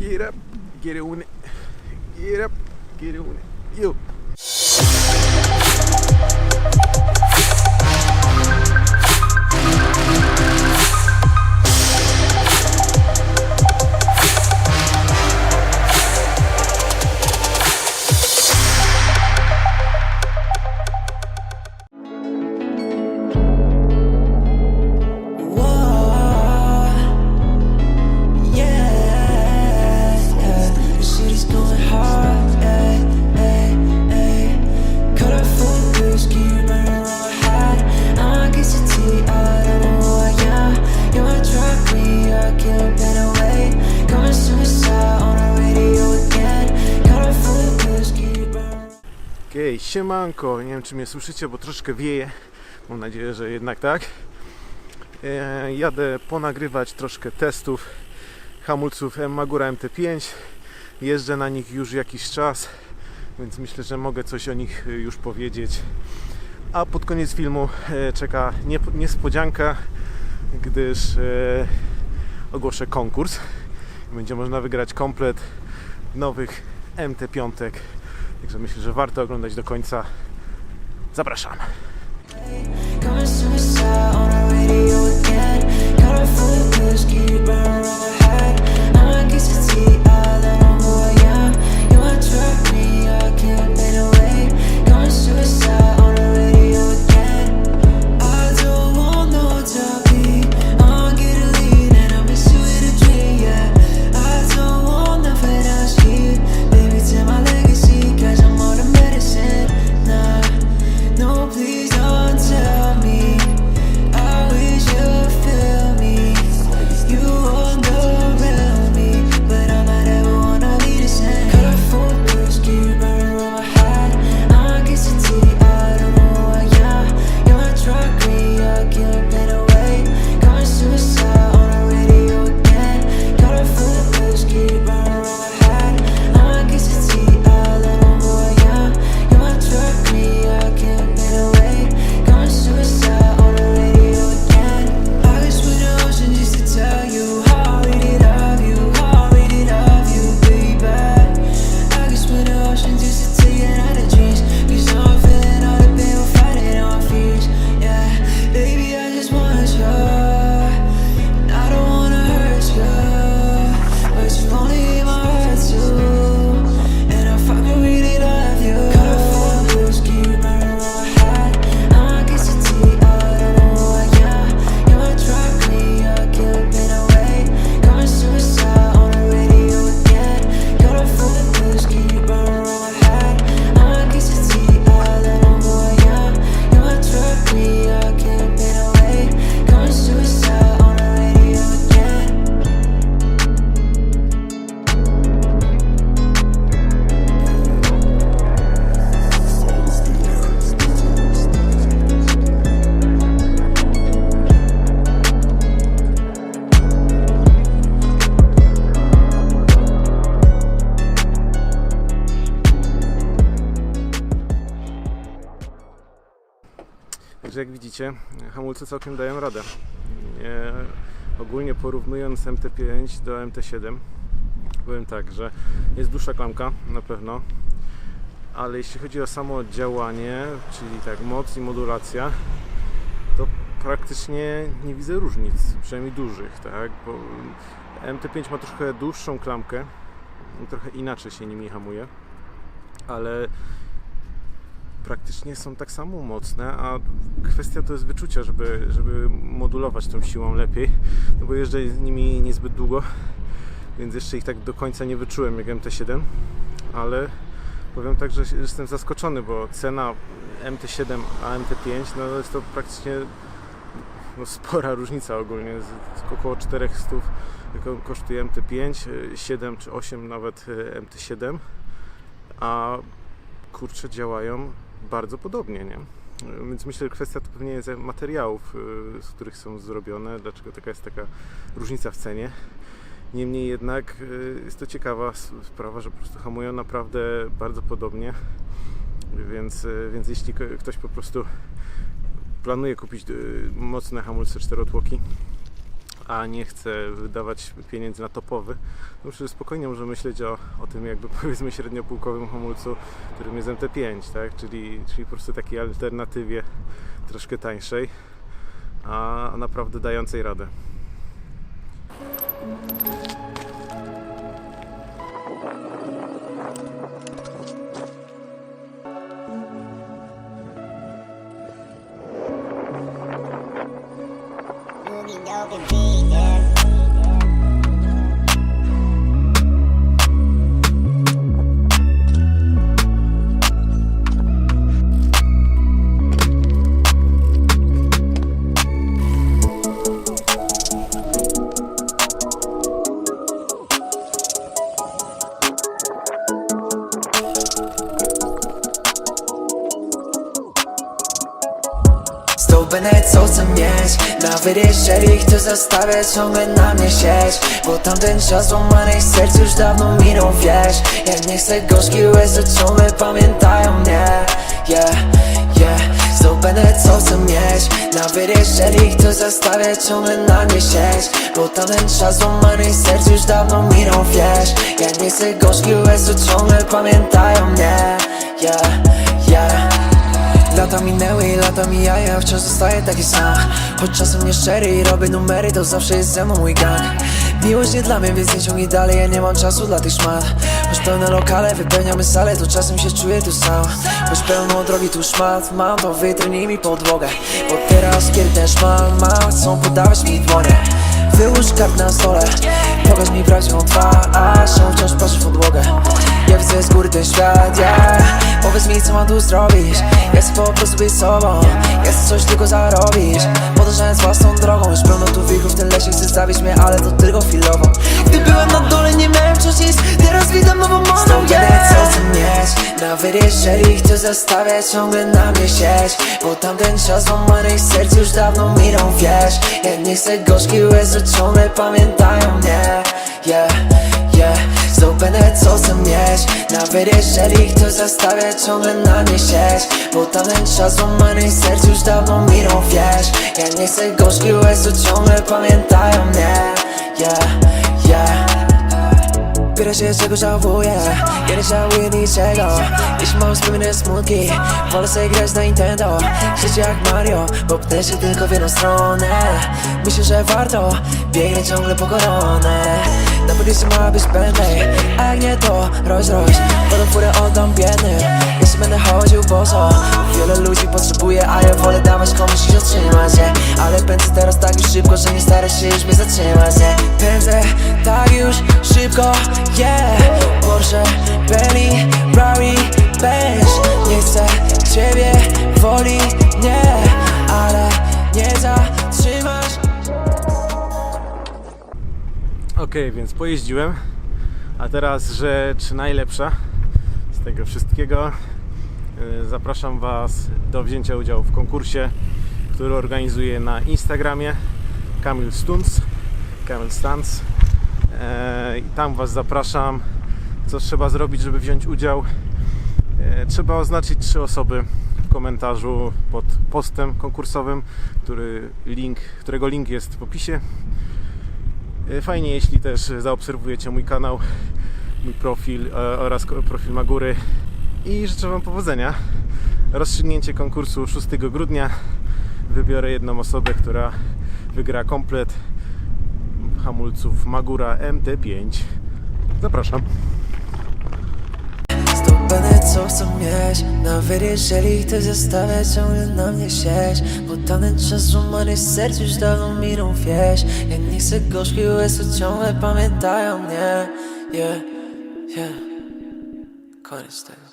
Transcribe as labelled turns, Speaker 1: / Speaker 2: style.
Speaker 1: Get up, get it on it. Get up, get it on it. Yo. Okej, siemanko. Nie wiem, czy mnie słyszycie, bo troszkę wieje. Mam nadzieję, że jednak tak. E, jadę ponagrywać troszkę testów hamulców Magura MT5. Jeżdżę na nich już jakiś czas, więc myślę, że mogę coś o nich e, już powiedzieć. A pod koniec filmu e, czeka niespodzianka, gdyż e, ogłoszę konkurs. Będzie można wygrać komplet nowych MT5. Także myślę, że warto oglądać do końca. Zapraszam. Widzicie, hamulce całkiem dają radę. Ogólnie porównując MT5 do MT7, powiem tak, że jest dłuższa klamka na pewno, ale jeśli chodzi o samo działanie, czyli tak moc i modulacja, to praktycznie nie widzę różnic, przynajmniej dużych, tak? Bo MT5 ma trochę dłuższą klamkę, trochę inaczej się nimi hamuje, ale praktycznie są tak samo mocne, a kwestia to jest wyczucia, żeby, żeby modulować tą siłą lepiej, no bo jeżdżę z nimi niezbyt długo, więc jeszcze ich tak do końca nie wyczułem jak MT7, ale powiem tak, że jestem zaskoczony, bo cena MT7 a MT5 no jest to praktycznie no, spora różnica ogólnie, około 400 ko- kosztuje MT5, 7 czy 8 nawet e, MT7, a kurcze działają bardzo podobnie, nie? Więc myślę, że kwestia to pewnie jest materiałów, y, z których są zrobione, dlaczego taka jest taka różnica w cenie. Niemniej jednak y, jest to ciekawa sprawa, że po prostu hamują naprawdę bardzo podobnie. Więc, y, więc jeśli ktoś po prostu planuje kupić mocne hamulce czterotłoki,
Speaker 2: a nie chcę wydawać pieniędzy na topowy, to myślę, że spokojnie może myśleć o, o tym jakby powiedzmy średniopółkowym hamulcu, którym jest MT5, tak? czyli, czyli po prostu takiej alternatywie troszkę tańszej, a naprawdę dającej radę.
Speaker 1: Będę co chcę mieć. Nawet jeżeli chcę zostawiać ciągle na mnie sieć Bo tamten czas złamanych serc już dawno minął, wiesz. Jak nie chcę gorzki łez, to ciągle pamiętają mnie. Yeah, yeah. Znów będę co chcę mieć. Nawet jeżeli chcę zostawiać ciągle na mnie sieć Bo tamten czas złamanych serc już dawno minął, wiesz. Jak nie chcę gorzki łez, to ciągle pamiętają mnie. Yeah, yeah Lata minęły i lata mijają, a wciąż zostaję taki sam. Choć czasem nieszczery i robię numery, to zawsze jest ze mną mój gang. Miłość nie dla mnie, więc nie ciągnij dalej, ja nie mam czasu dla tych szmat Choć pełne lokale, wypełniamy salę, to czasem się czuję tu sam. Choć pełno drogi tu szmat, mam to wytrynij mi podłogę. Bo teraz kiedy ten szmal ma, chcą podawać mi dłonie. Wyłóż kart na stole, pokaż mi prawdziwą twarz On wciąż patrzy w podłogę Ja widzę z góry ten świat, yeah. Powiedz mi co mam tu zrobić? Ja chcę po prostu być sobą. Ja chcę coś tylko zarobić. Podążając własną drogą Już pełno tu wilków tym lesie Chcę zabić mnie, ale to tylko chwilowo. Gdy byłem na dole nie miałem wciąż nic. Teraz widzę nową moną, yeah. co chcę mieć Nawet jeżeli chcę zostawiać ciągle na mnie sieć. Bo tamten czas złamanych serc już dawno minął, wiesz. Jak nie chcę gorzki łez, ciągle pamiętają mnie. Yeah, yeah Nawet jeżeli chcę zostawiać ciągle na mnie sieć Bo tamten czas złamanych serc już dawno minął, wiesz Jak nie chcę gorzki łez, to ciągle pamiętają mnie. Yeah, yeah. Biorę się czego żałuję. Ja nie żałuję niczego. Jeśli mam wspomniane smutki. Wolę sobie grać na Nintendo. Życie jak Mario Bo pnę się tylko w jedną stronę. Myślę, że warto Biegnę ciągle po koronę Na podjeździe ma być Bentley A jak nie to Rolls Royce Potem furę oddam biednym. Jeśli będę chodził boso Wiele ludzi potrzebuje A ja wolę dawać komuś i zatrzymać się. Ale pędzę teraz tak już szybko Że nie staraj się już mnie zatrzymać nie? Pędzę tak już szybko Yeah. Porsche, Bentley, Rari, Benz. Nie chcę ciebie, woli nie. Ale
Speaker 2: Ok, więc pojeździłem, a teraz rzecz najlepsza z tego wszystkiego. Yy, Zapraszam Was do wzięcia udziału w konkursie, który organizuję na Instagramie Kamil Stunts, Kamil. Yy, I tam Was zapraszam. Co trzeba zrobić, żeby wziąć udział? Yy, Trzeba oznaczyć trzy osoby w komentarzu pod postem konkursowym, który link, którego link jest w opisie. E, Fajnie, jeśli też zaobserwujecie mój kanał, mój profil e, oraz profil Magury i życzę Wam powodzenia. Rozstrzygnięcie konkursu 6 grudnia. Wybiorę jedną osobę, która wygra komplet hamulców Magura MT5. Zapraszam.
Speaker 1: Co chcę mieć Nawet jeżeli chcę zostawiać ciągle na mnie sieć Bo tamten czas złamanych serc już dawno minął, wiesz. Jak nie chcę gorzki łez, to ciągle pamiętają mnie. Yeah, yeah. Koniec tego